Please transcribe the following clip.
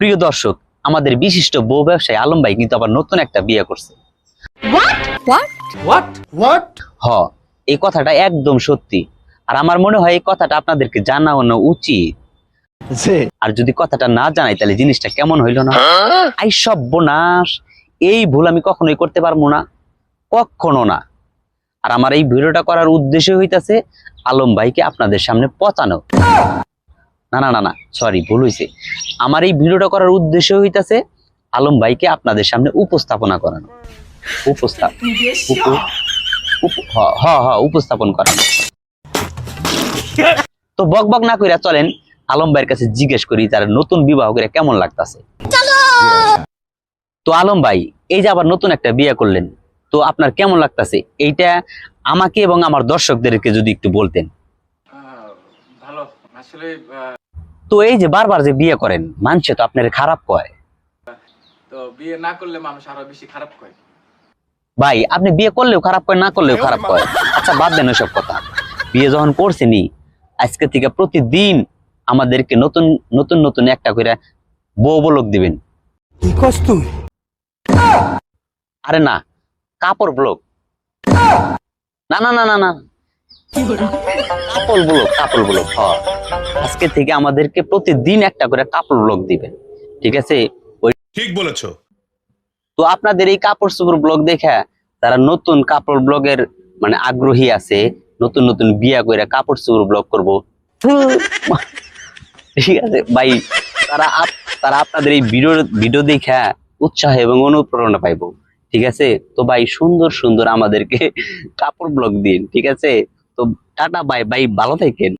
প্রিয় দর্শক আমাদের বিশিষ্ট বউ ব্যবসায়ী আলম ভাই কিন্তু আবার নতুন একটা বিয়ে করছে। হ এই কথাটা একদম সত্যি। আর আমার মনে হয় এই কথাটা আপনাদেরকে জানানো উচিত। আর যদি কথাটা না জানাই তাহলে জিনিসটা কেমন হইল না? আই সর্বনাশ এই ভুল আমি কখনোই করতে পারব না। কখনো না। আর আমার এই ভিডিওটা করার উদ্দেশ্য হইতাছে আলম ভাইকে আপনাদের সামনে পচানো। না না না না সরি ভুল হইছে। আমার এই ভিডিওটা করার উদ্দেশ্য হইতাছে আলম ভাইকে আপনাদের সামনে উপস্থাপনা করানো। উপস্থাপ হ- হ উপস্থাপন করানো। তো বক বক না কইরা চলেন আলম ভাইয়ের কাছে জিজ্ঞেস করি তার নতুন বিবাহ করে কেমন লাগতাছে। তো আলম ভাই এই যে আবার নতুন একটা বিয়ে করলেন তো আপনার কেমন লাগতাছে? এইটা আমাকে এবং আমার দর্শকদেরকে যদি একটু বলতেন। ভালো। আসলে তো এই যে বারবার যে বিয়ে করেন মানছে তো আপনার খারাপ কয়? তো বিয়ে না করলে মানুষ আরও বেশি খারাপ করে ভাই আপনি বিয়ে করলেও খারাপ কয় না করলেও খারাপ কয়? আচ্ছা বাদ দেন ওসব কথা। বিয়ে যখন করছেনি আজকে থেকে প্রতিদিন আমাদেরকে নতুন নতুন নতুন একটা করে বউ বলক দিবেন। কি কস তুই? আরে না কাপড় ব্লক। না না না না না। কাপড় ব্লক কাপড় ব্লক হ আজকে থেকে আমাদেরকে প্রতিদিন একটা করে কাপড় ব্লক দিবেন ঠিক আছে? ঠিক বলেছ। তো আপনাদের এই কাপড় চোপড় ব্লগ দেখে তারা নতুন কাপড় ব্লগের মানে আগ্রহী আছে নতুন নতুন বিয়া করে কাপড় চোপড় ব্লগ করব। ঠিক আছে? ভাই তারা তারা আপনাদের এই ভিডিও ভিডিও দেখে উৎসাহ এবং অনুপ্রেরণা পাইবো। ঠিক আছে? তো ভাই সুন্দর সুন্দর আমাদেরকে কাপড় ব্লগ দিন। ঠিক আছে? তো টাটা বাই বাই ভালো থাকেন।